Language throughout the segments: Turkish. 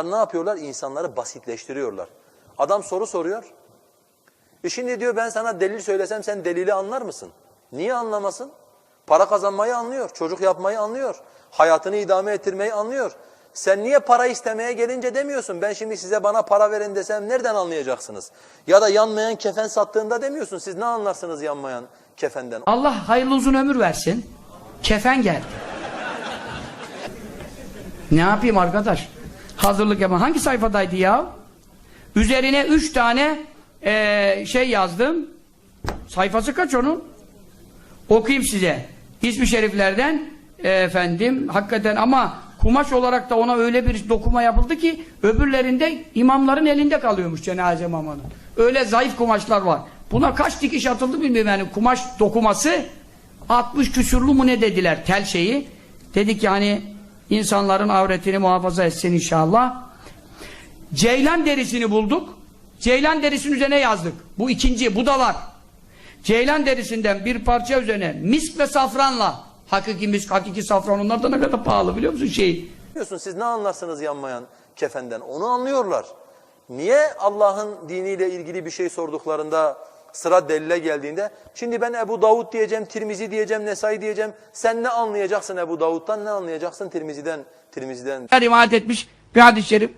Onlar ne yapıyorlar? İnsanları basitleştiriyorlar. Adam soru soruyor. E şimdi diyor ben sana delil söylesem sen delili anlar mısın? Niye anlamasın? Para kazanmayı anlıyor, çocuk yapmayı anlıyor, hayatını idame ettirmeyi anlıyor. Sen niye para istemeye gelince demiyorsun? Ben şimdi size bana para verin desem nereden anlayacaksınız? Ya da yanmayan kefen sattığında demiyorsun. Siz ne anlarsınız yanmayan kefenden? Allah hayırlı uzun ömür versin. Kefen geldi. Ne yapayım arkadaş? Hazırlık yapma. Hangi sayfadaydı ya? Üzerine üç tane eee, şey yazdım. Sayfası kaç onun? Okuyayım size. İsmi şeriflerden e, efendim hakikaten ama kumaş olarak da ona öyle bir dokuma yapıldı ki öbürlerinde imamların elinde kalıyormuş cenaze mamanın. Öyle zayıf kumaşlar var. Buna kaç dikiş atıldı bilmiyorum yani kumaş dokuması 60 küsurlu mu ne dediler tel şeyi. Dedik yani insanların avretini muhafaza etsin inşallah. Ceylan derisini bulduk. Ceylan derisinin üzerine yazdık. Bu ikinci, bu da var. Ceylan derisinden bir parça üzerine misk ve safranla hakiki misk, hakiki safran onlar da ne kadar pahalı biliyor musun şeyi? Biliyorsun siz ne anlarsınız yanmayan kefenden? Onu anlıyorlar. Niye Allah'ın diniyle ilgili bir şey sorduklarında sıra delile geldiğinde şimdi ben Ebu Davud diyeceğim, Tirmizi diyeceğim, Nesai diyeceğim. Sen ne anlayacaksın Ebu Davud'dan, ne anlayacaksın Tirmizi'den, Tirmizi'den? Rivayet etmiş bir hadis-i şerif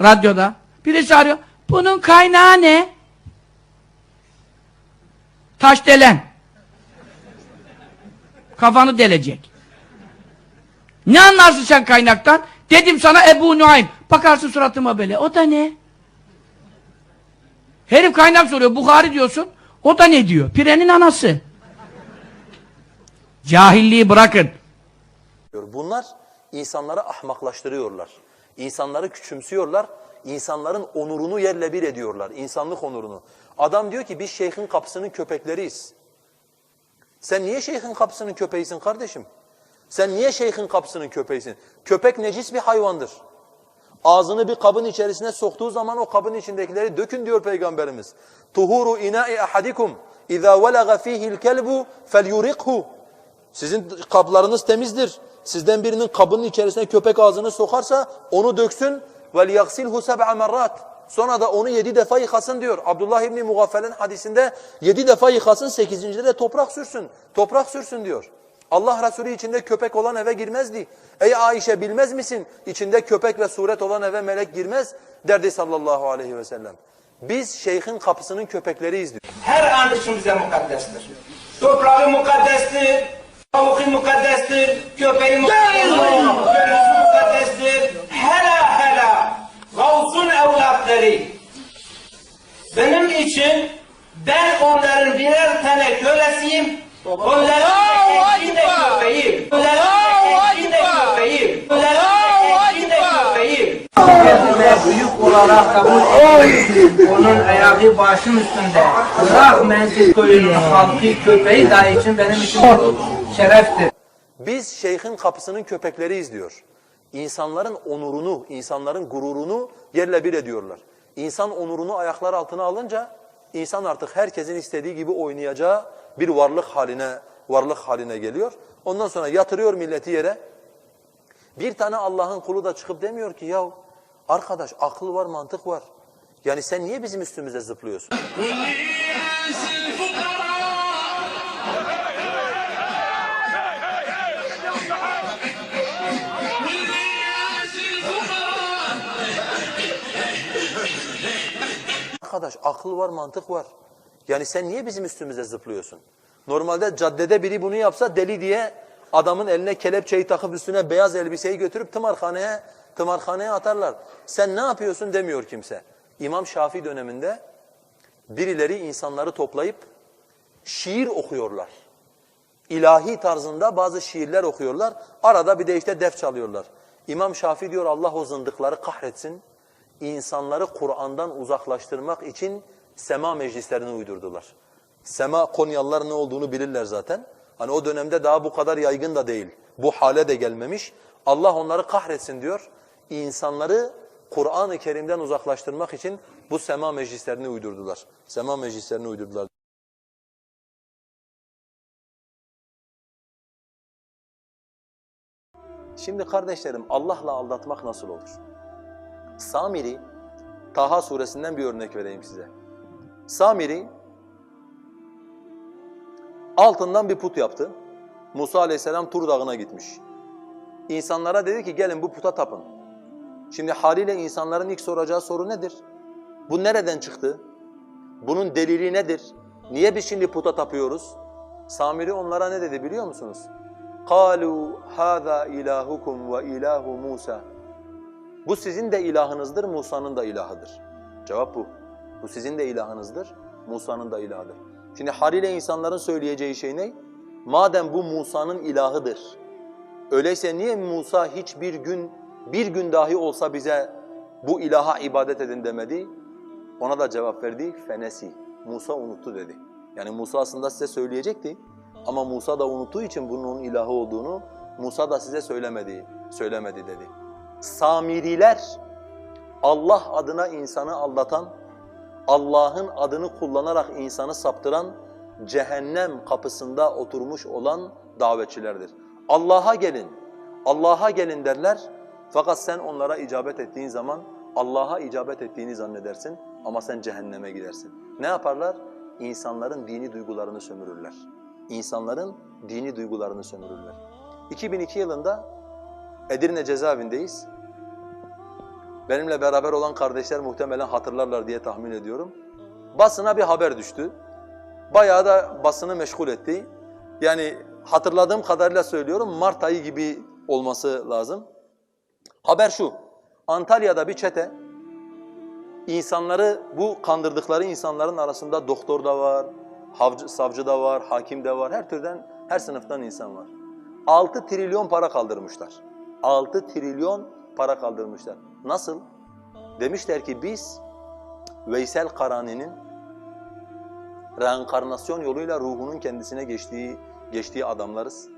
radyoda. Birisi arıyor. Bunun kaynağı ne? Taş delen. Kafanı delecek. Ne anlarsın sen kaynaktan? Dedim sana Ebu Nuaym. Bakarsın suratıma böyle. O da ne? Herif kaynak soruyor. Bukhari diyorsun. O da ne diyor? Pirenin anası. Cahilliği bırakın. Bunlar insanları ahmaklaştırıyorlar. İnsanları küçümsüyorlar. İnsanların onurunu yerle bir ediyorlar. İnsanlık onurunu. Adam diyor ki biz şeyhin kapısının köpekleriyiz. Sen niye şeyhin kapısının köpeğisin kardeşim? Sen niye şeyhin kapısının köpeğisin? Köpek necis bir hayvandır. Ağzını bir kabın içerisine soktuğu zaman o kabın içindekileri dökün diyor Peygamberimiz. Tuhuru ina'i ahadikum iza velaga fihi'l kelbu felyuriqhu. Sizin kablarınız temizdir. Sizden birinin kabının içerisine köpek ağzını sokarsa onu döksün vel yaksilhu seb'a merrat. Sonra da onu yedi defa yıkasın diyor. Abdullah İbni Mugaffel'in hadisinde yedi defa yıkasın, sekizincide de toprak sürsün. Toprak sürsün diyor. Allah Resulü içinde köpek olan eve girmezdi. Ey Ayşe bilmez misin? İçinde köpek ve suret olan eve melek girmez derdi sallallahu aleyhi ve sellem. Biz şeyhin kapısının köpekleriyiz diyor. Her an için bize mukaddestir. Toprağı mukaddestir, tavuğu mukaddestir, köpeği mukaddestir, gönlüsü mukaddestir. Hela hela, Gavs'un evlatları. Benim için ben onların birer tane kölesiyim. Onların da eşin de köpeğim. Onların da eşin de köpeğim. Onların da eşin de köpeğim. Ve büyük olarak kabul ettim. Onun ayağı başım üstünde. Bırak mensiz koyunu, halkı, köpeği dahi için benim için şereftir. Biz şeyhin kapısının köpekleriyiz diyor. İnsanların onurunu, insanların gururunu yerle bir ediyorlar. İnsan onurunu ayaklar altına alınca insan artık herkesin istediği gibi oynayacağı bir varlık haline varlık haline geliyor. Ondan sonra yatırıyor milleti yere. Bir tane Allah'ın kulu da çıkıp demiyor ki ya arkadaş akıl var, mantık var. Yani sen niye bizim üstümüze zıplıyorsun? Arkadaş akıl var, mantık var. Yani sen niye bizim üstümüze zıplıyorsun? Normalde caddede biri bunu yapsa deli diye adamın eline kelepçeyi takıp üstüne beyaz elbiseyi götürüp tımarhaneye tımarhaneye atarlar. Sen ne yapıyorsun demiyor kimse. İmam Şafii döneminde birileri insanları toplayıp şiir okuyorlar. İlahi tarzında bazı şiirler okuyorlar. Arada bir de işte def çalıyorlar. İmam Şafii diyor Allah o zındıkları kahretsin. İnsanları Kur'an'dan uzaklaştırmak için sema meclislerini uydurdular. Sema Konyalılar ne olduğunu bilirler zaten. Hani o dönemde daha bu kadar yaygın da değil. Bu hale de gelmemiş. Allah onları kahretsin diyor. İnsanları Kur'an-ı Kerim'den uzaklaştırmak için bu sema meclislerini uydurdular. Sema meclislerini uydurdular. Şimdi kardeşlerim Allah'la aldatmak nasıl olur? Samiri, Taha suresinden bir örnek vereyim size. Samiri altından bir put yaptı. Musa aleyhisselam Tur dağına gitmiş. İnsanlara dedi ki gelin bu puta tapın. Şimdi haliyle insanların ilk soracağı soru nedir? Bu nereden çıktı? Bunun delili nedir? Niye biz şimdi puta tapıyoruz? Samiri onlara ne dedi biliyor musunuz? قَالُوا هَذَا إِلَٰهُكُمْ وَإِلَٰهُ Musa. Bu sizin de ilahınızdır, Musa'nın da ilahıdır. Cevap bu. Bu sizin de ilahınızdır, Musa'nın da ilahıdır. Şimdi haliyle insanların söyleyeceği şey ne? Madem bu Musa'nın ilahıdır, öyleyse niye Musa hiçbir gün, bir gün dahi olsa bize bu ilaha ibadet edin demedi? Ona da cevap verdi, fenesi. Musa unuttu dedi. Yani Musa aslında size söyleyecekti ama Musa da unuttuğu için bunun onun ilahı olduğunu Musa da size söylemedi, söylemedi dedi. Samiriler Allah adına insanı aldatan, Allah'ın adını kullanarak insanı saptıran, cehennem kapısında oturmuş olan davetçilerdir. Allah'a gelin, Allah'a gelin derler fakat sen onlara icabet ettiğin zaman Allah'a icabet ettiğini zannedersin ama sen cehenneme gidersin. Ne yaparlar? İnsanların dini duygularını sömürürler. İnsanların dini duygularını sömürürler. 2002 yılında Edirne cezaevindeyiz. Benimle beraber olan kardeşler muhtemelen hatırlarlar diye tahmin ediyorum. Basına bir haber düştü. Bayağı da basını meşgul etti. Yani hatırladığım kadarıyla söylüyorum Mart ayı gibi olması lazım. Haber şu, Antalya'da bir çete insanları, bu kandırdıkları insanların arasında doktor da var, havcı, savcı da var, hakim de var, her türden, her sınıftan insan var. 6 trilyon para kaldırmışlar. 6 trilyon para kaldırmışlar. Nasıl? Demişler ki biz Veysel Karani'nin reenkarnasyon yoluyla ruhunun kendisine geçtiği geçtiği adamlarız.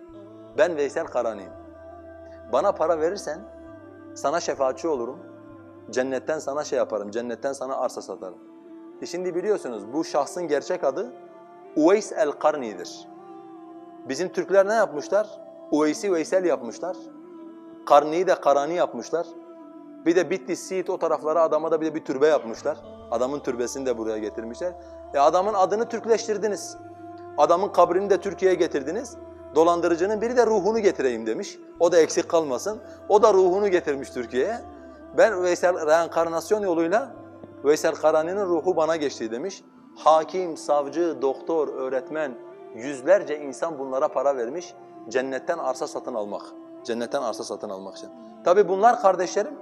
Ben Veysel Karani'yim. Bana para verirsen sana şefaatçi olurum. Cennetten sana şey yaparım, cennetten sana arsa satarım. E şimdi biliyorsunuz bu şahsın gerçek adı Uveys el-Karni'dir. Bizim Türkler ne yapmışlar? Uveys'i Veysel yapmışlar. Karni'yi de Karani yapmışlar. Bir de Bitlis, Siirt o taraflara adama da bir de bir türbe yapmışlar. Adamın türbesini de buraya getirmişler. E adamın adını Türkleştirdiniz. Adamın kabrini de Türkiye'ye getirdiniz. Dolandırıcının biri de ruhunu getireyim demiş. O da eksik kalmasın. O da ruhunu getirmiş Türkiye'ye. Ben Veysel reenkarnasyon yoluyla Veysel Karani'nin ruhu bana geçti demiş. Hakim, savcı, doktor, öğretmen yüzlerce insan bunlara para vermiş. Cennetten arsa satın almak. Cennetten arsa satın almak için. Tabi bunlar kardeşlerim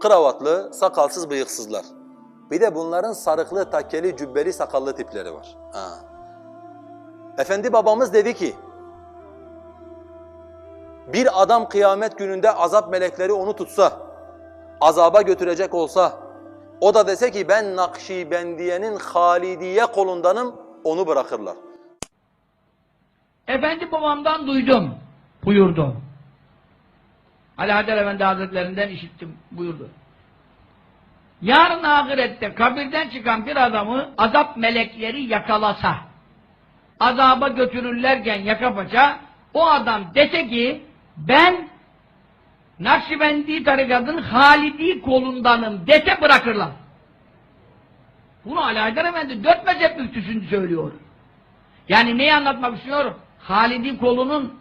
kravatlı, sakalsız, bıyıksızlar. Bir de bunların sarıklı, takkeli, cübbeli, sakallı tipleri var. Ha. Efendi babamız dedi ki, bir adam kıyamet gününde azap melekleri onu tutsa, azaba götürecek olsa, o da dese ki ben Nakşibendiye'nin Halidiye kolundanım, onu bırakırlar. Efendi babamdan duydum, buyurdu. Ali Haydar Efendi Hazretlerinden işittim, buyurdu. Yarın ahirette kabirden çıkan bir adamı azap melekleri yakalasa, azaba götürürlerken yaka paça, o adam dese ki, ben Nakşibendi tarikatın Halidi kolundanım dese bırakırlar. Bunu Ali Haydar Efendi dört mezhep müftüsünü söylüyor. Yani neyi anlatmak istiyor? Halid'in kolunun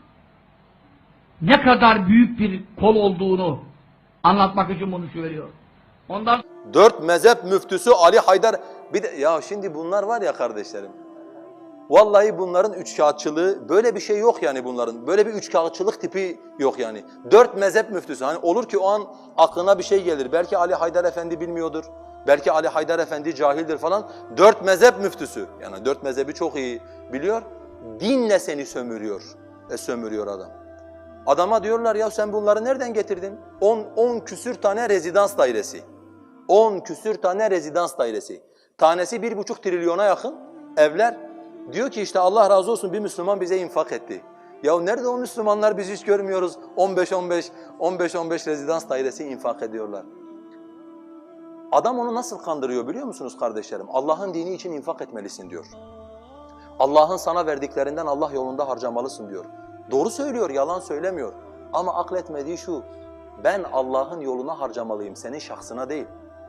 ne kadar büyük bir kol olduğunu anlatmak için bunu söylüyor. Ondan Dört mezhep müftüsü Ali Haydar bir de ya şimdi bunlar var ya kardeşlerim. Vallahi bunların üç kağıtçılığı böyle bir şey yok yani bunların. Böyle bir üç kağıtçılık tipi yok yani. Dört mezhep müftüsü. Hani olur ki o an aklına bir şey gelir. Belki Ali Haydar Efendi bilmiyordur. Belki Ali Haydar Efendi cahildir falan. Dört mezhep müftüsü. Yani dört mezhebi çok iyi biliyor. Dinle seni sömürüyor. E sömürüyor adam. Adama diyorlar ya sen bunları nereden getirdin? 10 10 küsür tane rezidans dairesi. 10 küsür tane rezidans dairesi. Tanesi bir buçuk trilyona yakın evler. Diyor ki işte Allah razı olsun bir Müslüman bize infak etti. Ya nerede o Müslümanlar biz hiç görmüyoruz. 15-15, 15-15 rezidans dairesi infak ediyorlar. Adam onu nasıl kandırıyor biliyor musunuz kardeşlerim? Allah'ın dini için infak etmelisin diyor. Allah'ın sana verdiklerinden Allah yolunda harcamalısın diyor. Doğru söylüyor, yalan söylemiyor. Ama akletmediği şu, Ben Allah'ın yoluna harcamalıyım senin şahsına değil.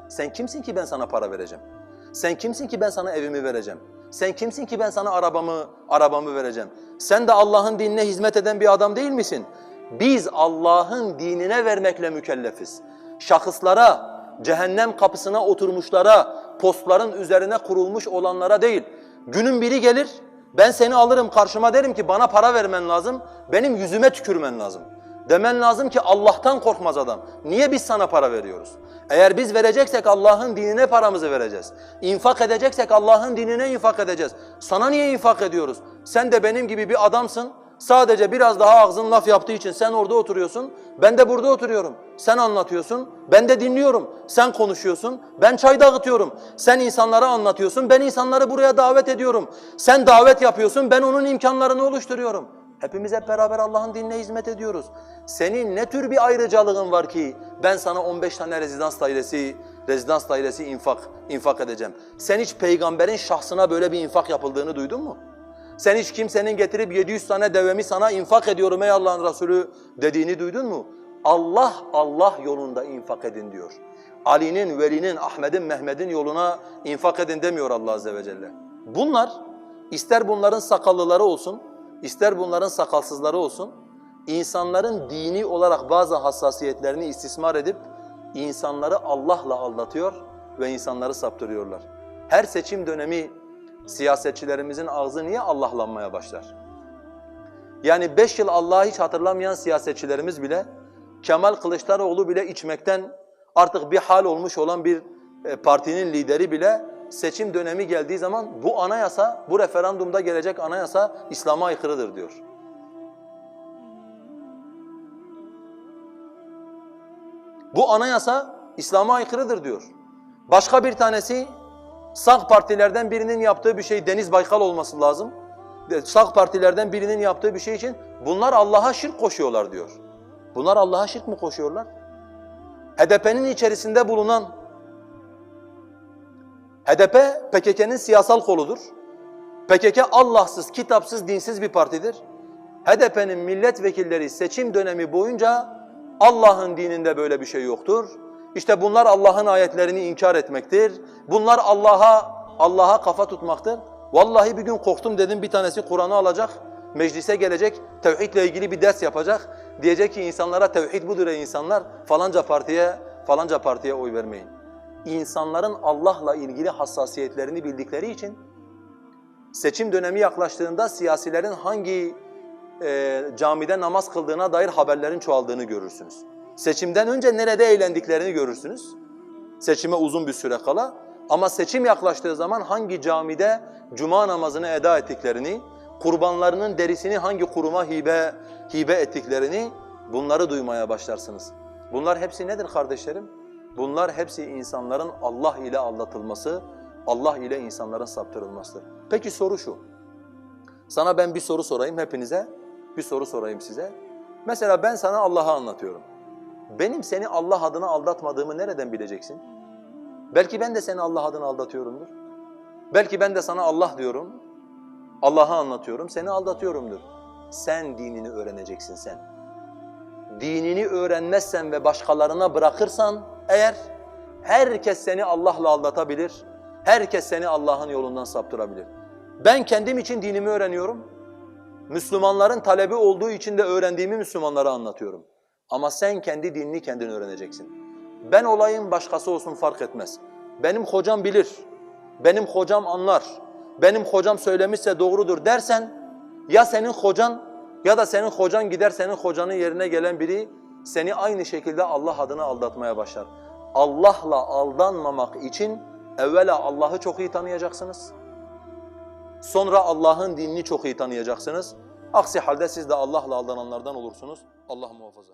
Sen kimsin ki ben sana para vereceğim? Sen kimsin ki ben sana evimi vereceğim? Sen kimsin ki ben sana arabamı arabamı vereceğim? Sen de Allah'ın dinine hizmet eden bir adam değil misin? Biz Allah'ın dinine vermekle mükellefiz. Şahıslara, cehennem kapısına oturmuşlara, postların üzerine kurulmuş olanlara değil. Günün biri gelir, ben seni alırım karşıma derim ki bana para vermen lazım, benim yüzüme tükürmen lazım. Demen lazım ki Allah'tan korkmaz adam. Niye biz sana para veriyoruz? Eğer biz vereceksek Allah'ın dinine paramızı vereceğiz. İnfak edeceksek Allah'ın dinine infak edeceğiz. Sana niye infak ediyoruz? Sen de benim gibi bir adamsın. Sadece biraz daha ağzın laf yaptığı için sen orada oturuyorsun. Ben de burada oturuyorum. Sen anlatıyorsun. Ben de dinliyorum. Sen konuşuyorsun. Ben çay dağıtıyorum. Sen insanlara anlatıyorsun. Ben insanları buraya davet ediyorum. Sen davet yapıyorsun. Ben onun imkanlarını oluşturuyorum. Hepimiz hep beraber Allah'ın dinine hizmet ediyoruz. Senin ne tür bir ayrıcalığın var ki ben sana 15 tane rezidans dairesi, rezidans dairesi infak, infak edeceğim. Sen hiç peygamberin şahsına böyle bir infak yapıldığını duydun mu? Sen hiç kimsenin getirip 700 tane devemi sana infak ediyorum ey Allah'ın Resulü dediğini duydun mu? Allah Allah yolunda infak edin diyor. Ali'nin, Veli'nin, Ahmet'in, Mehmet'in yoluna infak edin demiyor Allah Azze ve Celle. Bunlar ister bunların sakallıları olsun, ister bunların sakalsızları olsun, insanların dini olarak bazı hassasiyetlerini istismar edip insanları Allah'la aldatıyor ve insanları saptırıyorlar. Her seçim dönemi siyasetçilerimizin ağzı niye Allahlanmaya başlar? Yani beş yıl Allah'ı hiç hatırlamayan siyasetçilerimiz bile, Kemal Kılıçdaroğlu bile içmekten artık bir hal olmuş olan bir e, partinin lideri bile seçim dönemi geldiği zaman bu anayasa, bu referandumda gelecek anayasa İslam'a aykırıdır diyor. Bu anayasa İslam'a aykırıdır diyor. Başka bir tanesi sağ partilerden birinin yaptığı bir şey Deniz Baykal olması lazım. Sağ partilerden birinin yaptığı bir şey için bunlar Allah'a şirk koşuyorlar diyor. Bunlar Allah'a şirk mi koşuyorlar? HDP'nin içerisinde bulunan HDP PKK'nın siyasal koludur. PKK Allahsız, kitapsız, dinsiz bir partidir. HDP'nin milletvekilleri seçim dönemi boyunca Allah'ın dininde böyle bir şey yoktur. İşte bunlar Allah'ın ayetlerini inkar etmektir. Bunlar Allah'a Allah'a kafa tutmaktır. Vallahi bir gün korktum dedim bir tanesi Kur'an'ı alacak, meclise gelecek, tevhidle ilgili bir ders yapacak. Diyecek ki insanlara tevhid budur ey insanlar, falanca partiye falanca partiye oy vermeyin. İnsanların Allah'la ilgili hassasiyetlerini bildikleri için seçim dönemi yaklaştığında siyasilerin hangi e, camide namaz kıldığına dair haberlerin çoğaldığını görürsünüz. Seçimden önce nerede eğlendiklerini görürsünüz. Seçime uzun bir süre kala. Ama seçim yaklaştığı zaman hangi camide cuma namazını eda ettiklerini, kurbanlarının derisini hangi kuruma hibe hibe ettiklerini bunları duymaya başlarsınız. Bunlar hepsi nedir kardeşlerim? Bunlar hepsi insanların Allah ile aldatılması, Allah ile insanların saptırılmasıdır. Peki soru şu. Sana ben bir soru sorayım hepinize. Bir soru sorayım size. Mesela ben sana Allah'ı anlatıyorum. Benim seni Allah adına aldatmadığımı nereden bileceksin? Belki ben de seni Allah adına aldatıyorumdur. Belki ben de sana Allah diyorum, Allah'ı anlatıyorum, seni aldatıyorumdur. Sen dinini öğreneceksin sen. Dinini öğrenmezsen ve başkalarına bırakırsan eğer herkes seni Allah'la aldatabilir, herkes seni Allah'ın yolundan saptırabilir. Ben kendim için dinimi öğreniyorum. Müslümanların talebi olduğu için de öğrendiğimi Müslümanlara anlatıyorum. Ama sen kendi dinini kendin öğreneceksin. Ben olayım başkası olsun fark etmez. Benim hocam bilir, benim hocam anlar, benim hocam söylemişse doğrudur dersen ya senin hocan ya da senin hocan gider senin hocanın yerine gelen biri seni aynı şekilde Allah adına aldatmaya başlar. Allah'la aldanmamak için evvela Allah'ı çok iyi tanıyacaksınız. Sonra Allah'ın dinini çok iyi tanıyacaksınız. Aksi halde siz de Allah'la aldananlardan olursunuz. Allah muhafaza.